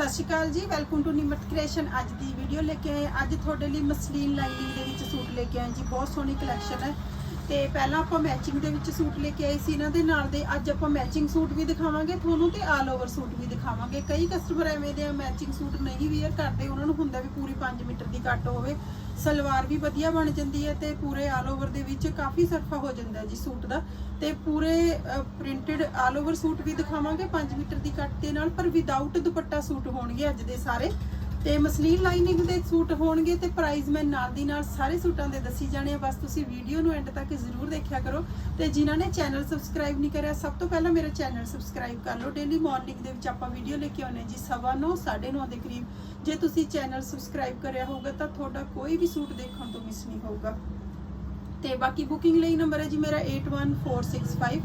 ਸਤਿ ਸ਼੍ਰੀ ਅਕਾਲ ਜੀ welcome to Nimrat creation ਅੱਜ ਦੀ ਵੀਡੀਓ ਲੈ ਕੇ ਆਏ ਅੱਜ ਤੁਹਾਡੇ ਲਈ ਮਸਲੀਨ ਲਾਈਨਿੰਗ ਦੇ ਵਿੱਚ ਸੂਟ ਲੈ ਕੇ ਆਏ ਜੀ, ਬਹੁਤ ਸੋਹਣੀ ਕਲੈਕਸ਼ਨ ਹੈ। ਤੇ ਪਹਿਲਾਂ ਆਪਾਂ ਮੈਚਿੰਗ ਦੇ ਵਿੱਚ ਸੂਟ ਲੈ ਕੇ ਆਏ ਸੀ, ਇਹਨਾਂ ਦੇ ਨਾਲ ਦੇ ਅੱਜ ਆਪਾਂ ਮੈਚਿੰਗ ਸੂਟ ਵੀ ਦਿਖਾਵਾਂਗੇ, ਤੁਹਾਨੂੰ ਤੇ ਆਲ ਓਵਰ ਸੂਟ ਵੀ ਦਿਖਾਵਾਂਗੇ। ਕਈ ਕਸਟਮਰ ਐਵੇਂ ਦੇ ਮੈਚਿੰਗ ਸੂਟ ਨਹੀਂ ਵੀਅਰ ਕਰਦੇ, ਉਹਨਾਂ ਨੂੰ ਹੁੰਦਾ ਵੀ ਪੂਰੀ 5 ਮੀਟਰ ਦੀ ਕੱਟ ਹੋਵੇ। ਸਲਵਾਰ ਵੀ ਵਧੀਆ ਬਣ ਜਾਂਦੀ ਹੈ ਤੇ ਪੂਰੇ ਆਲ ਓਵਰ ਦੇ ਵਿੱਚ ਕਾਫੀ ਸਰਫਾ ਹੋ ਜਾਂਦਾ ਜੀ ਸੂਟ ਦਾ। ਤੇ ਪੂਰੇ ਪ੍ਰਿੰਟਡ ਆਲ ਓਵਰ ਸੂਟ ਵੀ ਦਿਖਾਵਾਂਗੇ 5 ਮੀਟਰ ਦੀ ਕੱਟ ਦੇ ਨਾਲ, ਪਰ ਵਿਦਆਊਟ ਦੁਪੱਟਾ ਸੂਟ ਹੋਣਗੇ ਅੱਜ ਦੇ ਸਾਰੇ। ਤੇ ਮਸਲੀਨ ਲਾਈਨਿੰਗ ਦੇ ਸੂਟ ਹੋਣਗੇ ਤੇ ਪ੍ਰਾਈਸ ਮੈਂ ਨਾਲ ਦੀ ਨਾਲ ਸਾਰੇ ਸੂਟਾਂ ਦੇ ਦੱਸੀ ਜਾਣੇ ਆ। ਬਸ ਤੁਸੀਂ ਵੀਡੀਓ ਨੂੰ ਐਂਡ ਤੱਕ ਜ਼ਰੂਰ ਦੇਖਿਆ ਕਰੋ ਤੇ ਜਿਨ੍ਹਾਂ ਨੇ ਚੈਨਲ ਸਬਸਕ੍ਰਾਈਬ ਨਹੀਂ ਕਰਿਆ ਸਭ ਤੋਂ ਪਹਿਲਾਂ ਮੇਰਾ ਚੈਨਲ ਸਬਸਕ੍ਰਾਈਬ ਕਰ ਲਓ। ਡੇਲੀ ਮਾਰਨਿੰਗ ਦੇ ਵਿੱਚ ਆਪਾਂ ਵੀਡੀਓ ਲੈ ਕੇ ਆਉਂਦੇ ਜੀ ਸਵਾ ਨੌ, ਸਾਢੇ 9 ਦੇ ਕਰੀਬ। ਜੇ ਤੁਸੀਂ ਚੈਨਲ ਸਬਸਕ੍ਰਾਈਬ ਕਰਿਆ ਹੋਊਗਾ ਤਾਂ ਤੁਹਾਡਾ ਕੋਈ ਵੀ ਸੂਟ ਦੇਖਣ ਤੋਂ ਮਿਸ ਨਹੀਂ ਹੋਊਗਾ। ਤੇ ਬਾਕੀ ਬੁਕਿੰਗ ਲਈ ਨੰਬਰ ਹੈ ਜੀ ਮੇਰਾ 81465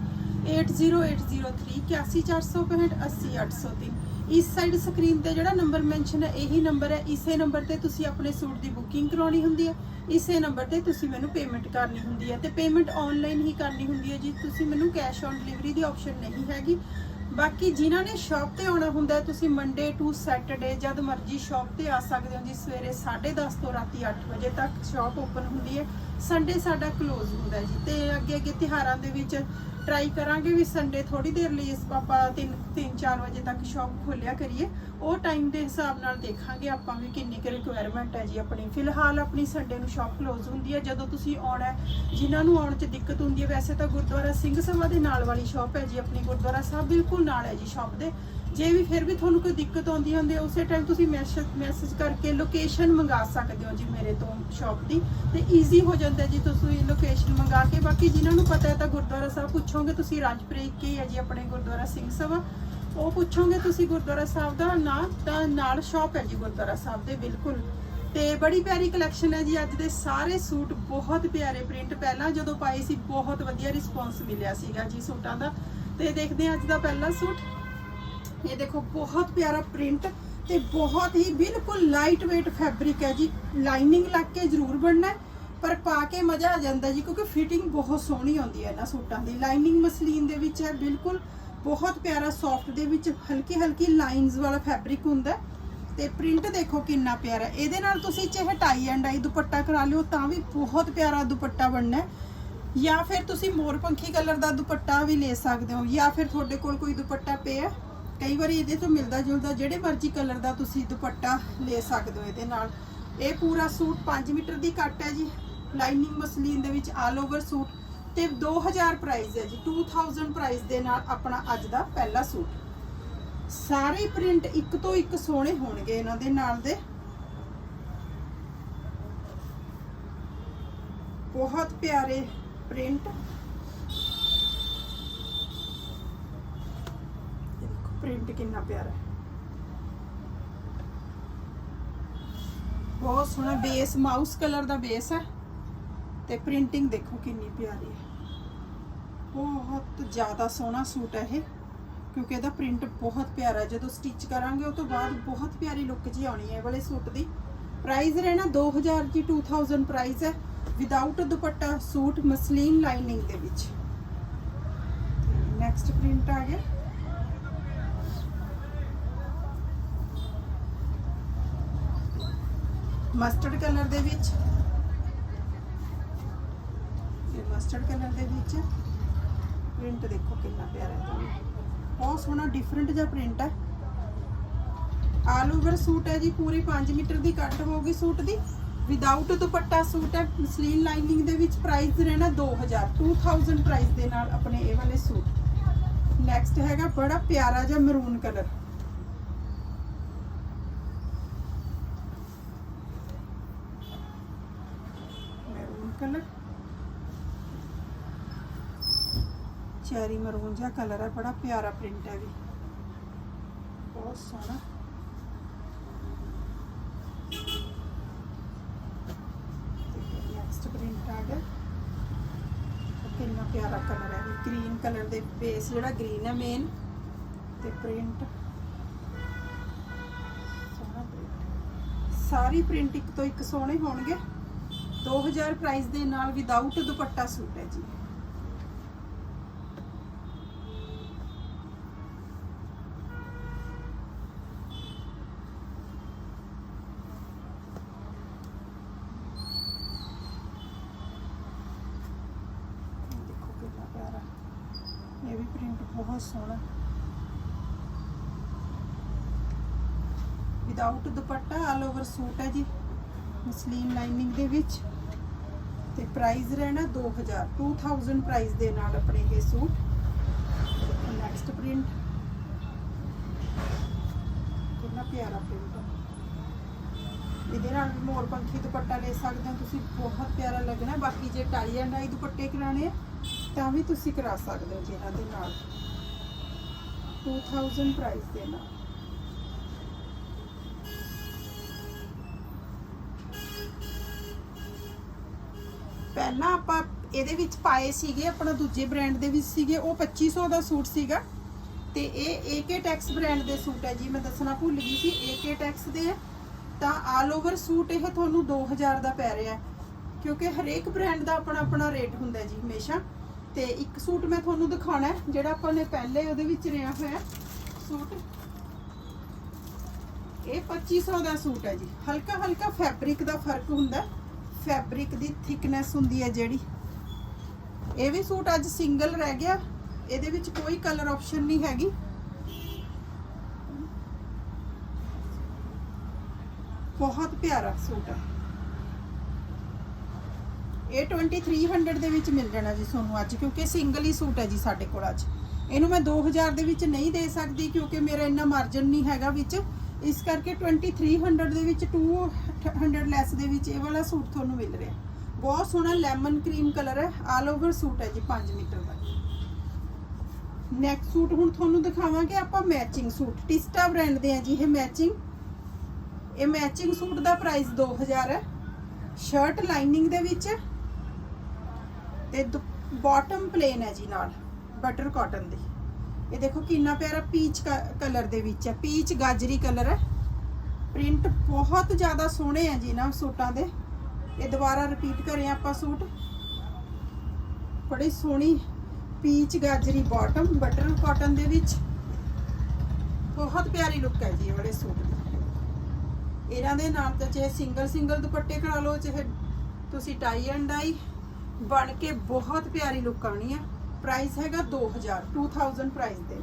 80803 81465 80803 ਇਸ ਸਾਈਡ ਸਕਰੀਨ ਤੇ ਜਿਹੜਾ ਨੰਬਰ ਮੈਂਸ਼ਨ ਹੈ, ਇਹੀ ਨੰਬਰ ਹੈ। ਇਸੇ ਨੰਬਰ ਤੇ ਤੁਸੀਂ ਆਪਣੇ ਸੂਟ ਦੀ ਬੁਕਿੰਗ ਕਰਾਉਣੀ ਹੁੰਦੀ ਹੈ। ਇਸੇ ਨੰਬਰ ਤੇ ਤੁਸੀਂ ਮੈਨੂੰ ਪੇਮੈਂਟ ਕਰਨੀ ਹੁੰਦੀ ਹੈ। ਤੇ ਪੇਮੈਂਟ ਆਨਲਾਈਨ ਹੀ ਕਰਨੀ ਹੁੰਦੀ ਹੈ ਜੀ। ਤੁਸੀਂ ਮੈਨੂੰ ਕੈਸ਼ ਔਨ ਡਿਲੀਵਰੀ ਦੀ ਆਪਸ਼ਨ ਨਹੀਂ ਹੈਗੀ। ਬਾਕੀ ਜਿਨ੍ਹਾਂ ਨੇ ਸ਼ਾਪ ਤੇ ਆਉਣਾ ਹੁੰਦਾ ਤੁਸੀਂ ਮੰਡੇ ਟੂ ਸੈਟਰਡੇ ਜਦ ਮਰਜ਼ੀ ਸ਼ਾਪ ਤੇ ਆ ਸਕਦੇ ਹੋ ਜੀ। ਸਵੇਰੇ 10:30 ਤੋਂ ਰਾਤੀ 8 ਵਜੇ ਤੱਕ ਸ਼ਾਪ ਓਪਨ ਹੁੰਦੀ ਹੈ। ਸੰਡੇ ਸਾਡਾ ਕਲੋਜ਼ ਹੁੰਦਾ ਜੀ। ਤੇ ਅੱਗੇ ਅੱਗੇ ਤਿਹਾਰਾਂ ਦੇ ਵਿੱਚ ਟਰਾਈ ਕਰਾਂਗੇ ਵੀ ਸੰਡੇ ਥੋੜੀ ਦੇਰ ਲਈ ਇਸ ਪਾਪਾ 3 3 4 ਵਜੇ ਤੱਕ ਸ਼ਾਪ ਖੋਲਿਆ ਕਰੀਏ। ਉਹ ਟਾਈਮ ਦੇ ਹਿਸਾਬ ਨਾਲ ਦੇਖਾਂਗੇ ਆਪਾਂ ਵੀ ਕਿੰਨੀ ਕੁ ਰਿਕੁਆਇਰਮੈਂਟ ਹੈ ਜੀ ਆਪਣੀ। ਫਿਲਹਾਲ ਆਪਣੀ ਸੰਡੇ ਨੂੰ ਸ਼ਾਪ ਕਲੋਜ਼ ਹੁੰਦੀ ਹੈ। ਜਦੋਂ ਤੁਸੀਂ ਆਉਣਾ ਹੈ, ਜਿਨ੍ਹਾਂ ਨੂੰ ਆਉਣ 'ਚ ਦਿੱਕਤ ਹੁੰਦੀ ਹੈ, ਵੈਸੇ ਤਾਂ ਗੁਰਦੁਆਰਾ ਸਿੰਘ ਸਭਾ ਦੇ ਨਾਲ ਵਾਲੀ ਸ਼ਾਪ ਹੈ ਜੀ, ਆਪਣੀ ਗੁਰਦੁਆਰਾ ਸਾਹਿਬ ਬਿਲਕੁਲ ਨਾਲ ਹੈ ਜੀ ਸ਼ਾਪ ਦੇ। ਜੇ ਵੀ ਫਿਰ ਵੀ ਤੁਹਾਨੂੰ ਕੋਈ ਦਿੱਕਤ ਆਉਂਦੀ ਹੁੰਦੀ ਹੈ, ਉਸੇ ਟਾਈਮ ਤੁਸੀਂ ਮੈਸੇਜ ਮੈਸੇਜ ਕਰਕੇ ਲੋਕੇਸ਼ਨ ਮੰਗਾ ਸਕਦੇ ਹੋ ਜੀ ਮੇਰੇ ਤੋਂ ਸ਼ਾਪ ਦੀ। ਤੇ ਈਜ਼ੀ ਹੋ ਜਾਂਦਾ ਜੀ ਤੁਸੀਂ ਲੋਕੇਸ਼ਨ ਮੰਗਾ ਕੇ। ਬਾਕੀ ਜਿਨ੍ਹਾਂ ਨੂੰ ਪਤਾ ਹੈ ਤਾਂ ਗੁਰਦੁਆਰਾ ਸਾਹਿਬ ਪੁੱਛੋਗੇ, ਤੁਸੀਂ ਰਾਜਪੁਰੇ ਕੀ ਹੈ ਜੀ, ਆਪਣੇ ਗੁਰਦੁਆਰਾ ਸਿੰਘ ਸਭਾ। ਉਹ ਪੁੱਛੋਗੇ ਤੁਸੀਂ ਗੁਰਦੁਆਰਾ ਸਾਹਿਬ ਦਾ ਨਾਂ, ਤਾਂ ਨਾਲ ਸ਼ਾਪ ਹੈ ਜੀ ਗੁਰਦੁਆਰਾ ਸਾਹਿਬ ਦੇ, ਬਿਲਕੁਲ। ਤੇ ਬੜੀ ਪਿਆਰੀ ਕਲੈਕਸ਼ਨ ਹੈ ਜੀ, ਅੱਜ ਦੇ ਸਾਰੇ ਸੂਟ ਬਹੁਤ ਪਿਆਰੇ ਪ੍ਰਿੰਟ ਪਹਿਲਾਂ ਜਦੋਂ ਪਾਏ ਸੀ, ਬਹੁਤ ਵਧੀਆ ਰਿਸਪੌਂਸ ਮਿਲਿਆ ਸੀਗਾ ਜੀ ਸੂਟਾਂ ਦਾ। ਤੇ ਦੇਖਦੇ ਹਾਂ ਅੱਜ ਦਾ ਪਹਿਲਾ ਸੂਟ। ਇਹ ਦੇਖੋ, ਬਹੁਤ ਪਿਆਰਾ ਪ੍ਰਿੰਟ ਤੇ ਬਹੁਤ ਹੀ ਬਿਲਕੁਲ ਲਾਈਟ weight ਫੈਬਰਿਕ ਹੈ ਜੀ। ਲਾਈਨਿੰਗ ਲੱਗ ਕੇ ਜ਼ਰੂਰ ਬਣਨਾ ਪਰ ਪਾ ਕੇ ਮਜ਼ਾ ਆ ਜਾਂਦਾ ਜੀ, ਕਿਉਂਕਿ ਫਿਟਿੰਗ ਬਹੁਤ ਸੋਹਣੀ ਆਉਂਦੀ ਹੈ ਇਹਨਾਂ ਸੂਟਾਂ ਦੀ। ਲਾਈਨਿੰਗ ਮਸਲੀਨ ਦੇ ਵਿੱਚ ਹੈ, ਬਿਲਕੁਲ ਬਹੁਤ ਪਿਆਰਾ ਸੌਫਟ ਦੇ ਵਿੱਚ ਹਲਕੀ ਹਲਕੀ ਲਾਈਨਸ ਵਾਲਾ ਫੈਬਰਿਕ ਹੁੰਦਾ ਹੈ। ਤੇ ਪ੍ਰਿੰਟ ਦੇਖੋ ਕਿੰਨਾ ਪਿਆਰਾ ਇਹਦੇ ਨਾਲ ਤੁਸੀਂ ਚਾਹੇ ਟਾਈ ਐਂਡ ਆਈ ਦੁਪੱਟਾ ਕਰਾ ਲਿਓ, ਤਾਂ ਵੀ ਬਹੁਤ ਪਿਆਰਾ ਦੁਪੱਟਾ ਬਣਨਾ ਜਾਂ ਫਿਰ ਤੁਸੀਂ ਮੋਰਪੰਖੀ ਕਲਰ ਦਾ ਦੁਪੱਟਾ ਵੀ ਲੈ ਸਕਦੇ ਹੋ, ਜਾਂ ਫਿਰ ਤੁਹਾਡੇ ਕੋਲ ਕੋਈ ਦੁਪੱਟਾ ਪਿਆ ਕਈ ਵਾਰੀ ਇਹਦੇ ਤੋਂ ਮਿਲਦਾ ਜੁਲਦਾ ਜਿਹੜੇ ਮਰਜ਼ੀ ਕਲਰ ਦਾ ਤੁਸੀਂ ਦੁਪੱਟਾ ਲੈ ਸਕਦੇ ਹੋ ਇਹਦੇ ਨਾਲ। ਇਹ ਪੂਰਾ ਸੂਟ 5 ਮੀਟਰ ਦੀ ਕੱਟ ਹੈ ਜੀ। ਲਾਈਨਿੰਗ ਮਸਲੀਨ ਦੇ ਵਿੱਚ ਆਲ ਓਵਰ ਸੂਟ। ਤੇ 2000 ਪ੍ਰਾਈਸ ਹੈ ਜੀ। 2000 ਪ੍ਰਾਈਸ ਦੇ ਨਾਲ ਆਪਣਾ ਅੱਜ ਦਾ ਪਹਿਲਾ ਸੂਟ। ਸਾਰੇ ਪ੍ਰਿੰਟ ਇੱਕ ਤੋਂ ਇੱਕ ਸੋਹਣੇ ਹੋਣਗੇ ਇਹਨਾਂ ਦੇ ਨਾਲ ਦੇ। ਬਹੁਤ ਪਿਆਰੇ ਪ੍ਰਿੰਟ ਪ੍ਰਿੰਟ ਕਿੰਨਾ ਪਿਆਰਾ ਹੈ। ਬਹੁਤ ਸੋਹਣਾ ਬੇਸ ਮਾਊਸ ਕਲਰ ਦਾ ਬੇਸ ਹੈ ਤੇ ਪ੍ਰਿੰਟਿੰਗ ਦੇਖੋ ਕਿੰਨੀ ਪਿਆਰੀ ਹੈ। ਬਹੁਤ ਜ਼ਿਆਦਾ ਸੋਹਣਾ ਸੂਟ ਹੈ ਇਹ, ਕਿਉਂਕਿ ਇਹਦਾ ਪ੍ਰਿੰਟ ਬਹੁਤ ਪਿਆਰਾ ਹੈ। ਜਦੋਂ ਸਟਿਚ ਕਰਾਂਗੇ ਉਹ ਤੋਂ ਬਾਅਦ ਬਹੁਤ ਪਿਆਰੀ ਲੁੱਕ ਜੀ ਆਉਣੀ ਹੈ ਇਹ ਵਾਲੇ ਸੂਟ ਦੀ। ਪ੍ਰਾਈਸ ਰਹਿਣਾ 2000 ਜੀ 2000 ਪ੍ਰਾਈਸ ਹੈ without dupatta suit muslin lining ਦੇ ਵਿੱਚ। ਨੈਕਸਟ ਪ੍ਰਿੰਟ ਆ ਗਿਆ। ਮਸਟਰਡ ਕਲਰ ਦੇ ਵਿੱਚ। ਇਹ ਮਸਟਰਡ ਕਲਰ ਦੇ ਵਿੱਚ। ਪ੍ਰਿੰਟ ਦੇਖੋ ਕਿੰਨਾ ਪਿਆਰਾ ਹੈ। ਬਹੁਤ ਸੋਹਣਾ ਡਿਫਰੈਂਟ ਜਿਹਾ ਪ੍ਰਿੰਟ ਹੈ। ਆਲ ਓਵਰ ਸੂਟ ਹੈ ਜੀ, ਪੂਰੀ 5 ਮੀਟਰ ਦੀ ਕੱਟ ਹੋਊਗੀ ਸੂਟ ਦੀ। ਵਿਦਆਊਟ ਦੁਪੱਟਾ ਸੂਟ ਹੈ, ਸਲੀਨ ਲਾਈਨਿੰਗ ਦੇ ਵਿੱਚ ਪ੍ਰਾਈਸ ਰਹਿਣਾ 2000 2000 ਪ੍ਰਾਈਸ ਦੇ ਨਾਲ ਆਪਣੇ ਇਹ ਵਾਲੇ ਸੂਟ। ਨੈਕਸਟ ਹੈਗਾ ਬੜਾ ਪਿਆਰਾ ਜਿਹਾ maroon colour maroon colour cherry maroon ਜਿਹਾ ਕਲਰ ਹੈ ਬੜਾ ਪਿਆਰਾ ਪ੍ਰਿੰਟ ਹੈ ਵੀ। ਬਹੁਤ ਸੋਹਣਾ। ਨੈਕਸਟ ਪ੍ਰਿੰਟ ਆ ਗਿਆ। ਕਿੰਨਾ ਪਿਆਰਾ ਕਲਰ ਹੈ ਗ੍ਰੀਨ ਕਲਰ ਦੇ ਬੇਸ ਜਿਹੜਾ ਗ੍ਰੀਨ ਹੈ ਮੇਨ ਤੇ ਪ੍ਰਿੰਟ ਸੋਹਣਾ ਪ੍ਰਿੰਟ ਸਾਰੀ ਪ੍ਰਿੰਟ ਇੱਕ ਤੋਂ ਇੱਕ ਸੋਹਣੇ ਹੋਣਗੇ। 2000 ਪ੍ਰਾਈਸ ਦੇ ਨਾਲ ਵਿਦਆਊਟ ਦੁਪੱਟਾ ਸੂਟ ਹੈ ਜੀ। ਬਹੁਤ ਸੋਹਣਾ without dupatta all over suit ਹੈ ਜੀ। ਮਸਲੀਨ ਲਾਈਨਿੰਗ ਦੇ ਵਿੱਚ। ਤੇ ਪ੍ਰਾਈਸ ਰਹਿਣਾ 2000 2000 ਪ੍ਰਾਈਸ ਦੇ ਨਾਲ ਆਪਣੇ ਇਹ ਸੂਟ। ਨੈਕਸਟ ਪ੍ਰਿੰਟ ਕਿੰਨਾ ਪਿਆਰਾ ਪ੍ਰਿੰਟ ਇਹਦੇ ਨਾਲ ਮੋਰ ਪੰਖੀ ਦੁਪੱਟਾ ਲੈ ਸਕਦੇ ਹੋ ਤੁਸੀਂ। ਬਹੁਤ ਪਿਆਰਾ ਲੱਗਣਾ ਬਾਕੀ ਜੇ ਟਾਈ ਐਂਡ ਆਈ ਦੁਪੱਟੇ ਕਰਾਣੇ ਤਾਂ ਵੀ ਤੁਸੀਂ ਕਰਾ ਸਕਦੇ ਹੋ ਜੀ ਦੇ ਨਾਲ। 2000 ਪ੍ਰਾਈਸ ਦੇ ਪਹਿਲਾਂ ਆਪਾਂ ਇਹਦੇ ਵਿੱਚ ਪਾਏ ਸੀਗੇ, ਆਪਣਾ ਦੂਜੇ ਬ੍ਰਾਂਡ ਦੇ ਵਿੱਚ ਸੀਗੇ, ਉਹ 2500 ਦਾ ਸੂਟ ਸੀਗਾ। ਤੇ ਇਹ AK ਟੈਕਸ ਬ੍ਰਾਂਡ ਦੇ ਸੂਟ ਹੈ ਜੀ, ਮੈਂ ਦੱਸਣਾ ਭੁੱਲ ਗਈ ਸੀ AK ਟੈਕਸ ਦੇ। ਤਾਂ ਆਲ ਓਵਰ ਸੂਟ ਇਹ ਤੁਹਾਨੂੰ 2000 ਦਾ ਪੈ ਰਿਹਾ ਕਿਉਂਕਿ ਹਰੇਕ ਬ੍ਰਾਂਡ ਦਾ ਆਪਣਾ ਆਪਣਾ ਰੇਟ ਹੁੰਦਾ ਜੀ, ਹਮੇਸ਼ਾ। ਤੇ ਇੱਕ ਸੂਟ ਮੈਂ ਤੁਹਾਨੂੰ ਦਿਖਾਣਾ ਜਿਹੜਾ ਆਪਾਂ ਨੇ ਪਹਿਲੇ ਉਹਦੇ ਵਿੱਚ ਰਿਆ ਹੋਇਆ ਸੂਟ। ਇਹ 2500 ਦਾ ਸੂਟ ਹੈ ਜੀ। ਹਲਕਾ ਹਲਕਾ ਫੈਬਰਿਕ ਦਾ ਫ਼ਰਕ ਹੁੰਦਾ ਫੈਬਰਿਕ ਦੀ ਥਿਕਨੈਸ ਹੁੰਦੀ ਹੈ ਜਿਹੜੀ। ਇਹ ਵੀ ਸੂਟ ਅੱਜ ਸਿੰਗਲ ਰਹਿ ਗਿਆ। ਇਹਦੇ ਵਿੱਚ ਕੋਈ ਕਲਰ ਆਪਸ਼ਨ ਨਹੀਂ ਹੈਗੀ। ਬਹੁਤ ਪਿਆਰਾ ਸੂਟ ਹੈ। ਇਹ 2300 ਦੇ ਵਿੱਚ ਮਿਲ ਜਾਣਾ ਜੀ ਤੁਹਾਨੂੰ ਅੱਜ, ਕਿਉਂਕਿ ਸਿੰਗਲ ਹੀ ਸੂਟ ਹੈ ਜੀ ਸਾਡੇ ਕੋਲ ਅੱਜ। ਇਹਨੂੰ ਮੈਂ 2000 ਦੇ ਵਿੱਚ ਨਹੀਂ ਦੇ ਸਕਦੀ, ਕਿਉਂਕਿ ਮੇਰਾ ਇੰਨਾ ਮਾਰਜਨ ਨਹੀਂ ਹੈਗਾ ਵਿੱਚ। ਇਸ ਕਰਕੇ 2300 ਦੇ ਵਿੱਚ 200 ਲੈਸ ਦੇ ਵਿੱਚ ਇਹ ਵਾਲਾ ਸੂਟ ਤੁਹਾਨੂੰ ਮਿਲ ਰਿਹਾ। ਬਹੁਤ ਸੋਹਣਾ ਲੈਮਨ ਕਰੀਮ ਕਲਰ ਹੈ ਆਲ ਓਵਰ ਸੂਟ ਹੈ ਜੀ 5 ਮੀਟਰ ਦਾ। ਨੈਕਸਟ ਸੂਟ ਹੁਣ ਤੁਹਾਨੂੰ ਦਿਖਾਵਾਂਗੇ ਆਪਾਂ ਮੈਚਿੰਗ ਸੂਟ। ਟਿਸਟਾ ਬ੍ਰਾਂਡ ਦੇ ਆ ਜੀ ਇਹ ਮੈਚਿੰਗ ਇਹ ਮੈਚਿੰਗ ਸੂਟ ਦਾ ਪ੍ਰਾਈਸ 2000 ਹੈ। ਸ਼ਰਟ ਲਾਈਨਿੰਗ ਦੇ ਵਿੱਚ। ਤੇ ਬਾਟਮ ਪਲੇਨ ਹੈ ਜੀ ਨਾਲ ਬਟਰ ਕਾਟਨ ਦੀ। ਇਹ ਦੇਖੋ ਕਿੰਨਾ ਪਿਆਰਾ ਪੀਚ ਕਲਰ ਦੇ ਵਿੱਚ ਹੈ। ਪੀਚ ਗਾਜਰੀ ਕਲਰ ਹੈ। ਪ੍ਰਿੰਟ ਬਹੁਤ ਜ਼ਿਆਦਾ ਸੋਹਣੇ ਆ ਜੀ ਨਾ ਸੂਟਾਂ ਦੇ। ਇਹ ਦੁਬਾਰਾ ਰਿਪੀਟ ਕਰੇ ਆਪਾਂ ਸੂਟ। ਬੜੀ ਸੋਹਣੀ ਪੀਚ ਗਾਜਰੀ ਬਾਟਮ ਬਟਰ ਕਾਟਨ ਦੇ ਵਿੱਚ। ਬਹੁਤ ਪਿਆਰੀ ਲੁੱਕ ਹੈ ਜੀ ਇਹ ਵਾਲੇ ਸੂਟ ਦੀ। ਇਹਨਾਂ ਦੇ ਨਾਲ ਤਾਂ ਚਾਹੇ ਸਿੰਗਲ ਸਿੰਗਲ ਦੁਪੱਟੇ ਕਰਾ ਲਓ, ਚਾਹੇ ਤੁਸੀਂ ਟਾਈ ਐਂਡ ਡਾਈ ਬਣ ਕੇ ਬਹੁਤ ਪਿਆਰੀ ਲੁੱਕ ਆਣੀ ਹੈ ਪ੍ਰਾਈਸ ਹੈਗਾ 2000 2000 ਪ੍ਰਾਈਸ ਦੇ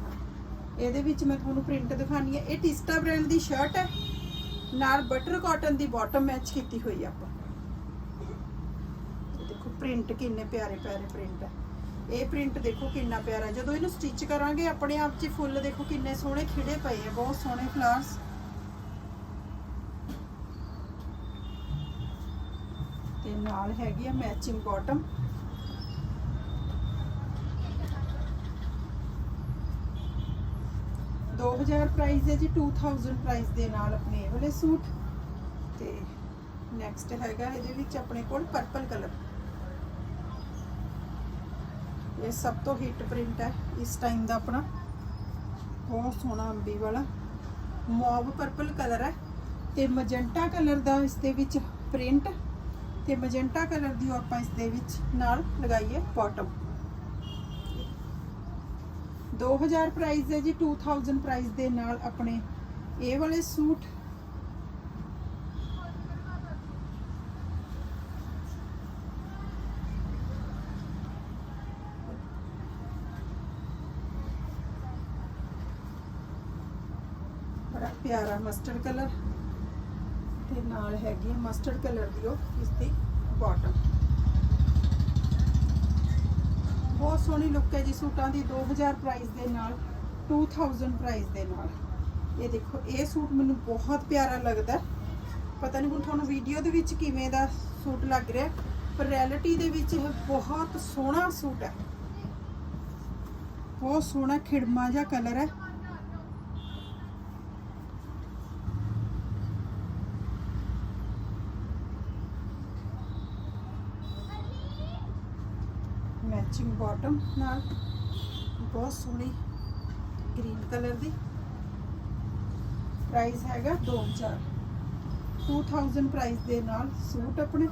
ਇਹਦੇ ਵਿੱਚ ਮੈਂ ਤੁਹਾਨੂੰ ਪ੍ਰਿੰਟ ਦਿਖਾਣੀ ਹੈ ਇਹ ਟਿਸਟਾ ਬ੍ਰਾਂਡ ਦੀ ਸ਼ਰਟ ਹੈ ਨਾਲ ਬਟਰ ਕਾਟਨ ਦੀ ਬਾਟਮ ਮੈਚ ਕੀਤੀ ਹੋਈ ਆਪਾਂ। ਦੇਖੋ ਪ੍ਰਿੰਟ ਕਿੰਨੇ ਪਿਆਰੇ ਪਿਆਰੇ ਪ੍ਰਿੰਟ ਹੈ ਇਹ ਪ੍ਰਿੰਟ ਦੇਖੋ ਕਿੰਨਾ ਪਿਆਰਾ। ਜਦੋਂ ਇਹਨੂੰ ਸਟਿਚ ਕਰਾਂਗੇ, ਆਪਣੇ ਆਪ 'ਚ ਫੁੱਲ ਦੇਖੋ ਕਿੰਨੇ ਸੋਹਣੇ ਖਿੜੇ ਪਏ ਆ, ਬਹੁਤ ਸੋਹਣੇ ਫਲਾਵਰਸ ਨਾਲ ਹੈਗੀ ਆ ਮੈਚਿੰਗ ਬਾਟਮ ਦੋ 2000 ਪ੍ਰਾਈਸ ਹੈ ਜੀ 2000 ਪ੍ਰਾਈਸ ਦੇ ਨਾਲ ਆਪਣੇ ਇਹ ਵਾਲੇ ਸੂਟ। ਤੇ ਨੈਕਸਟ ਹੈਗਾ ਇਹਦੇ ਵਿੱਚ ਆਪਣੇ ਕੋਲ ਪਰਪਲ ਕਲਰ ਇਹ ਸਭ ਤੋਂ ਹਿੱਟ ਪ੍ਰਿੰਟ ਹੈ ਇਸ ਟਾਈਮ ਦਾ ਆਪਣਾ। ਬਹੁਤ ਸੋਹਣਾ ਅੰਬੀ ਵਾਲਾ। ਮੌਵ ਪਰਪਲ ਕਲਰ ਹੈ। ਤੇ ਮਜੰਟਾ ਕਲਰ ਦਾ ਇਸ ਦੇ ਵਿੱਚ ਪ੍ਰਿੰਟ ਤੇ ਮਜੈਂਟਾ ਕਲਰ ਦੀ ਆਪਾਂ ਇਸ ਦੇ ਵਿੱਚ ਨਾਲ ਲਗਾਈਏ ਬਾਟਮ 2000 ਪ੍ਰਾਈਸ ਹੈ ਜੀ 2000 ਪ੍ਰਾਈਸ ਦੇ ਨਾਲ ਆਪਣੇ ਇਹ ਵਾਲੇ ਸੂਟ। ਪਿਆਰਾ ਮਸਟਰਡ ਕਲਰ ਨਾਲ ਹੈਗੀ ਹੈ ਮਸਟਰਡ ਕਲਰ ਦੀ ਉਹ, ਇਸ ਦੀ ਬਾਟਮ ਬਹੁਤ ਸੋਹਣੀ ਲੁੱਕ ਹੈ ਜੀ ਸੂਟਾਂ ਦੀ 2000 ਪ੍ਰਾਈਸ ਦੇ ਨਾਲ 2000 ਪ੍ਰਾਈਸ ਦੇ ਨਾਲ। ਇਹ ਦੇਖੋ, ਇਹ ਸੂਟ ਮੈਨੂੰ ਬਹੁਤ ਪਿਆਰਾ ਲੱਗਦਾ। ਪਤਾ ਨਹੀਂ ਹੁਣ ਤੁਹਾਨੂੰ ਵੀਡੀਓ ਦੇ ਵਿੱਚ ਕਿਵੇਂ ਦਾ ਸੂਟ ਲੱਗ ਰਿਹਾ, ਪਰ ਰਿਐਲਿਟੀ ਦੇ ਵਿੱਚ ਇਹ ਬਹੁਤ ਸੋਹਣਾ ਸੂਟ ਹੈ। ਬਹੁਤ ਸੋਹਣਾ ਖਿੜਮਾ ਜਿਹਾ ਕਲਰ ਹੈ। ਮੈਚਿੰਗ ਬਾਟਮ ਨਾਲ ਬਹੁਤ ਸੋਹਣੀ ਗ੍ਰੀਨ ਕਲਰ ਦੀ ਪ੍ਰਾਈਸ ਹੈਗਾ 2000 2000 ਪ੍ਰਾਈਸ ਦੇ ਨਾਲ ਸੂਟ ਆਪਣੇ।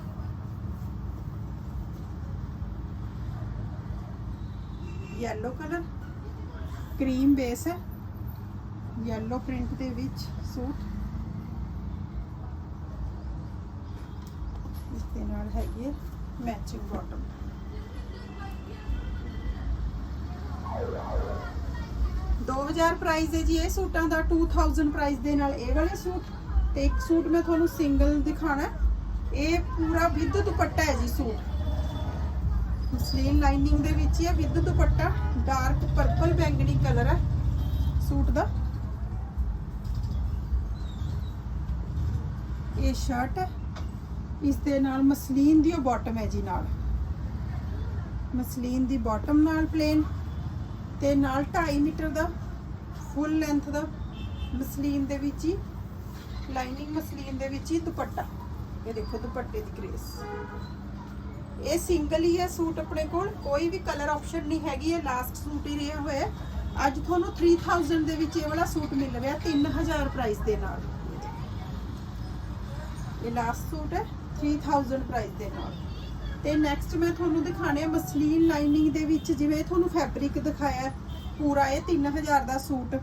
ਯੈਲੋ ਕਲਰ ਕਰੀਮ ਬੇਸ ਹੈ। ਯੈਲੋ ਪ੍ਰਿੰਟ ਦੇ ਵਿੱਚ ਸੂਟ ਇਸ ਦੇ ਨਾਲ ਹੈਗੀ ਹੈ ਮੈਚਿੰਗ ਬਾਟਮ 2000 ਪ੍ਰਾਈਸ ਹੈ ਜੀ, ਇਹ ਸੂਟਾਂ ਦਾ 2000 ਪ੍ਰਾਈਸ ਦੇ ਨਾਲ ਇਹ ਵਾਲੇ ਸੂਟ ਤੇ ਇੱਕ ਸੂਟ ਮੈਂ ਤੁਹਾਨੂੰ ਸਿੰਗਲ ਦਿਖਾਣਾ ਇਹ ਪੂਰਾ ਵਿਦ ਦੁਪੱਟਾ ਹੈ ਜੀ ਸੂਟ। ਮਸਲੀਨ ਲਾਈਨਿੰਗ ਦੇ ਵਿੱਚ ਹੈ ਵਿਦ ਦੁਪੱਟਾ। ਡਾਰਕ ਪਰਪਲ ਬੈਂਗਣੀ ਕਲਰ ਹੈ ਸੂਟ ਦਾ। ਇਹ ਸ਼ਰਟ ਹੈ। ਇਸ ਦੇ ਨਾਲ ਮਸਲੀਨ ਦੀ ਉਹ ਬਾਟਮ ਹੈ ਜੀ ਨਾਲ। ਮਸਲੀਨ ਦੀ ਬਾਟਮ ਨਾਲ ਪਲੇਨ ਤੇ ਨਾਲ 2.5 ਮੀਟਰ ਦਾ ਫੁੱਲ ਲੈਂਥ ਦਾ ਮਸਲੀਨ ਦੇ ਵਿੱਚ ਹੀ ਲਾਈਨਿੰਗ ਮਸਲੀਨ ਦੇ ਵਿੱਚ ਹੀ ਦੁਪੱਟਾ। ਇਹ ਦੇਖੋ ਦੁਪੱਟੇ ਦੀ ਗ੍ਰੇਸ ਇਹ ਸਿੰਗਲ ਹੀ ਹੈ ਸੂਟ ਆਪਣੇ ਕੋਲ, ਕੋਈ ਵੀ ਕਲਰ ਆਪਸ਼ਨ ਨਹੀਂ ਹੈਗੀ, ਇਹ ਲਾਸਟ ਸੂਟ ਹੀ ਰਿਹਾ ਹੋਇਆ। ਅੱਜ ਤੁਹਾਨੂੰ 3000 ਦੇ ਵਿੱਚ ਇਹ ਵਾਲਾ ਸੂਟ ਮਿਲ ਰਿਹਾ 3000 ਪ੍ਰਾਈਸ ਦੇ ਨਾਲ। ਇਹ ਲਾਸਟ ਸੂਟ ਹੈ 3000 ਪ੍ਰਾਈਸ ਦੇ ਨਾਲ। ਤੇ ਨੈਕਸਟ ਮੈਂ ਤੁਹਾਨੂੰ ਦਿਖਾਣੇ ਆ ਮਸਲੀਨ ਲਾਈਨਿੰਗ ਦੇ ਵਿੱਚ, ਜਿਵੇਂ ਤੁਹਾਨੂੰ ਫੈਬਰਿਕ ਦਿਖਾਇਆ ਪੂਰਾ ਇਹ 3000 ਦਾ ਸੂਟ।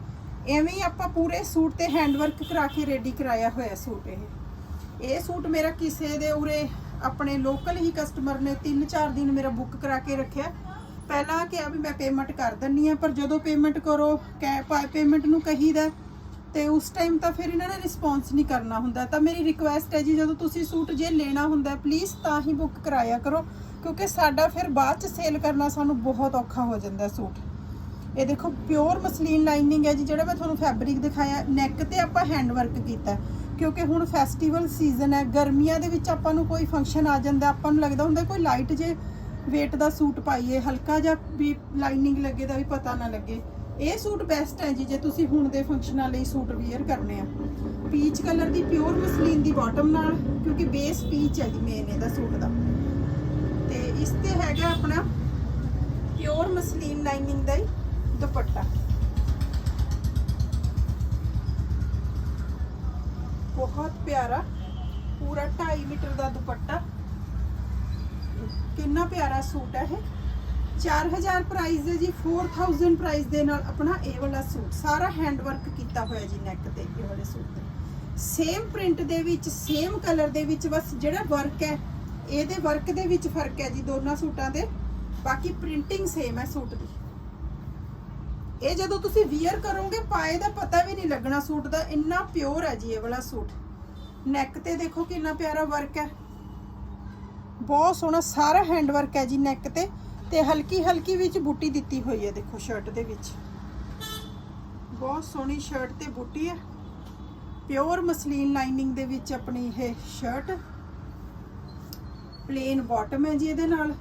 ਐਵੇਂ ਹੀ ਆਪਾਂ ਪੂਰੇ ਸੂਟ ਤੇ ਹੈਂਡਵਰਕ ਕਰਾ ਕੇ ਰੈਡੀ ਕਰਾਇਆ ਹੋਇਆ ਸੂਟ ਇਹ। ਇਹ ਸੂਟ ਮੇਰਾ ਕਿਸੇ ਦੇ ਉਰੇ ਆਪਣੇ ਲੋਕਲ ਹੀ ਕਸਟਮਰ ਨੇ 3-4 ਦਿਨ ਮੇਰਾ ਬੁੱਕ ਕਰਾ ਕੇ ਰੱਖਿਆ। ਪਹਿਲਾਂ ਕਿਹਾ ਵੀ ਮੈਂ ਪੇਮੈਂਟ ਕਰ ਦਿੰਨੀ ਆ, ਪਰ ਜਦੋਂ ਪੇਮੈਂਟ ਕਰੋ ਪੇਮੈਂਟ ਨੂੰ ਕਹੀਦਾ। ਤੇ ਉਸ ਟਾਈਮ ਤਾਂ ਫਿਰ ਇਹਨਾਂ ਨੇ ਰਿਸਪੌਂਸ ਨਹੀਂ ਕਰਨਾ ਹੁੰਦਾ। ਤਾਂ ਮੇਰੀ ਰਿਕੁਐਸਟ ਹੈ ਜੀ, ਜਦੋਂ ਤੁਸੀਂ ਸੂਟ ਜੇ ਲੈਣਾ ਹੁੰਦਾ ਪਲੀਜ਼ ਤਾਂ ਹੀ ਬੁੱਕ ਕਰਾਇਆ ਕਰੋ, ਕਿਉਂਕਿ ਸਾਡਾ ਫਿਰ ਬਾਅਦ ਚ ਸੇਲ ਕਰਨਾ ਸਾਨੂੰ ਬਹੁਤ ਔਖਾ ਹੋ ਜਾਂਦਾ ਸੂਟ। ਇਹ ਦੇਖੋ ਪਿਓਰ ਮਸਲੀਨ ਲਾਈਨਿੰਗ ਹੈ ਜੀ, ਜਿਹੜਾ ਮੈਂ ਤੁਹਾਨੂੰ ਫੈਬਰਿਕ ਦਿਖਾਇਆ ਨੈਕ ਤੇ ਆਪਾਂ ਹੈਂਡ ਵਰਕ ਕੀਤਾ ਕਿਉਂਕਿ ਹੁਣ ਫੈਸਟੀਵਲ ਸੀਜ਼ਨ ਹੈ, ਗਰਮੀਆਂ ਦੇ ਵਿੱਚ ਆਪਾਂ ਨੂੰ ਕੋਈ ਫੰਕਸ਼ਨ ਆ ਜਾਂਦਾ ਆਪਾਂ ਨੂੰ ਲੱਗਦਾ ਹੁੰਦਾ ਕੋਈ ਲਾਈਟ ਜੇ weight ਦਾ ਸੂਟ ਪਾਈਏ, ਹਲਕਾ ਜਿਹਾ ਵੀ ਲਾਈਨਿੰਗ ਲੱਗੇ ਦਾ ਵੀ ਪਤਾ ਨਾ ਲੱਗੇ। ਇਹ ਸੂਟ ਬੈਸਟ ਹੈ ਜੀ, ਜੇ ਤੁਸੀਂ ਹੁਣ ਦੇ ਫੰਕਸ਼ਨਾਂ ਲਈ ਸੂਟ ਵੇਅਰ ਕਰਨੇ ਆ। ਪੀਚ ਕਲਰ ਦੀ ਪਿਓਰ ਮਸਲੀਨ ਦੀ ਬਾਟਮ ਨਾਲ, ਕਿਉਂਕਿ ਬੇਸ ਪੀਚ ਹੈ ਜੀ ਮੇਨ ਇਹਦਾ ਸੂਟ ਦਾ। ਤੇ ਇਸ ਤੇ ਹੈਗਾ ਆਪਣਾ ਪਿਓਰ ਮਸਲੀਨ ਲਾਈਨਿੰਗ ਦਾ ਹੀ ਦੁਪੱਟਾ। ਬਹੁਤ ਪਿਆਰਾ, ਪੂਰਾ 2.5 ਮੀਟਰ ਦਾ ਦੁਪੱਟਾ। ਕਿੰਨਾ ਪਿਆਰਾ ਸੂਟ ਹੈ ਇਹ। 4000 ਪ੍ਰਾਈਸ ਹੈ ਜੀ 4000 ਪ੍ਰਾਈਸ ਦੇ ਨਾਲ ਆਪਣਾ ਇਹ ਵਾਲਾ ਸੂਟ, ਸਾਰਾ ਹੈਂਡ ਵਰਕ ਕੀਤਾ ਹੋਇਆ ਜੀ ਨੈਕ ਤੇ, ਇਹ ਵਾਲੇ ਸੂਟ ਤੇ। ਸੇਮ ਪ੍ਰਿੰਟ ਦੇ ਵਿੱਚ ਸੇਮ ਕਲਰ ਦੇ ਵਿੱਚ ਬਸ ਜਿਹੜਾ ਵਰਕ ਹੈ, ਇਹਦੇ ਵਰਕ ਦੇ ਵਿੱਚ ਫ਼ਰਕ ਹੈ ਜੀ ਦੋਨਾਂ ਸੂਟਾਂ ਦੇ। ਬਾਕੀ ਪ੍ਰਿੰਟਿੰਗ ਸੇਮ ਹੈ ਸੂਟ ਦੀ। ਇਹ ਜਦੋਂ ਤੁਸੀਂ ਵੀਅਰ ਕਰੋਗੇ, ਪਾਏ ਦਾ ਪਤਾ ਵੀ ਨਹੀਂ ਲੱਗਣਾ ਸੂਟ ਦਾ, ਇੰਨਾ ਪਿਓਰ ਹੈ ਜੀ ਇਹ ਵਾਲਾ ਸੂਟ। ਨੈਕ ਤੇ ਦੇਖੋ ਕਿੰਨਾ ਪਿਆਰਾ ਵਰਕ ਹੈ। ਬਹੁਤ ਸੋਹਣਾ, ਸਾਰਾ ਹੈਂਡ ਵਰਕ ਹੈ ਜੀ ਨੈਕ ਤੇ। ਤੇ ਹਲਕੀ ਹਲਕੀ ਵਿੱਚ ਬੂਟੀ ਦਿੱਤੀ ਹੋਈ ਹੈ, ਦੇਖੋ ਸ਼ਰਟ ਦੇ ਵਿੱਚ। ਬਹੁਤ ਸੋਹਣੀ ਸ਼ਰਟ ਤੇ ਬੂਟੀ ਹੈ। ਪਿਓਰ ਮਸਲੀਨ ਲਾਈਨਿੰਗ ਦੇ ਵਿੱਚ ਆਪਣੀ ਇਹ ਸ਼ਰਟ ਪਲੇਨ ਬਾਟਮ ਹੈ ਜੀ ਇਹਦੇ ਨਾਲ।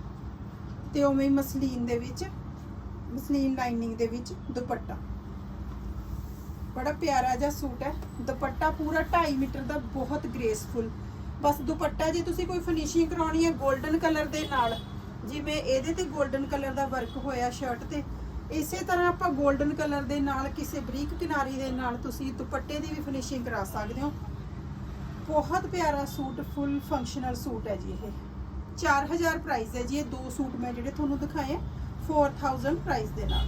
ਤੇ ਉਵੇਂ ਮਸਲੀਨ ਦੇ ਵਿੱਚ, ਮਸਲੀਨ ਲਾਈਨਿੰਗ ਦੇ ਵਿੱਚ ਦੁਪੱਟਾ। ਬੜਾ ਪਿਆਰਾ ਜਿਹਾ ਸੂਟ ਹੈ। ਦੁਪੱਟਾ ਪੂਰਾ 2.5 ਮੀਟਰ ਦਾ, ਬਹੁਤ ਗ੍ਰੇਸਫੁਲ ਬਸ ਦੁਪੱਟਾ ਜੇ ਤੁਸੀਂ ਕੋਈ ਫਿਨਿਸ਼ਿੰਗ ਕਰਾਉਣੀ ਹੈ 골ਡਨ ਕਲਰ ਦੇ ਨਾਲ ਜਿਵੇਂ ਇਹਦੇ ਤੇ 골ਡਨ ਕਲਰ ਦਾ ਵਰਕ ਹੋਇਆ ਸ਼ਰਟ ਤੇ, ਇਸੇ ਤਰ੍ਹਾਂ ਆਪਾਂ 골ਡਨ ਕਲਰ ਦੇ ਨਾਲ ਕਿਸੇ ਬਰੀਕ ਕਿਨਾਰੀ ਦੇ ਨਾਲ ਤੁਸੀਂ ਦੁਪੱਟੇ ਦੀ ਵੀ ਫਿਨਿਸ਼ਿੰਗ ਕਰਾ ਸਕਦੇ ਹੋ। ਬਹੁਤ ਪਿਆਰਾ ਸੂਟ ਫੁੱਲ ਫੰਕਸ਼ਨਲ ਸੂਟ ਹੈ ਜੀ ਇਹ। 4000 ਪ੍ਰਾਈਸ ਹੈ ਜੀ, ਇਹ ਦੋ ਸੂਟ ਮੈਂ ਜਿਹੜੇ ਤੁਹਾਨੂੰ ਦਿਖਾਏ ਆ 4000 ਪ੍ਰਾਈਸ ਦੇ ਨਾਲ।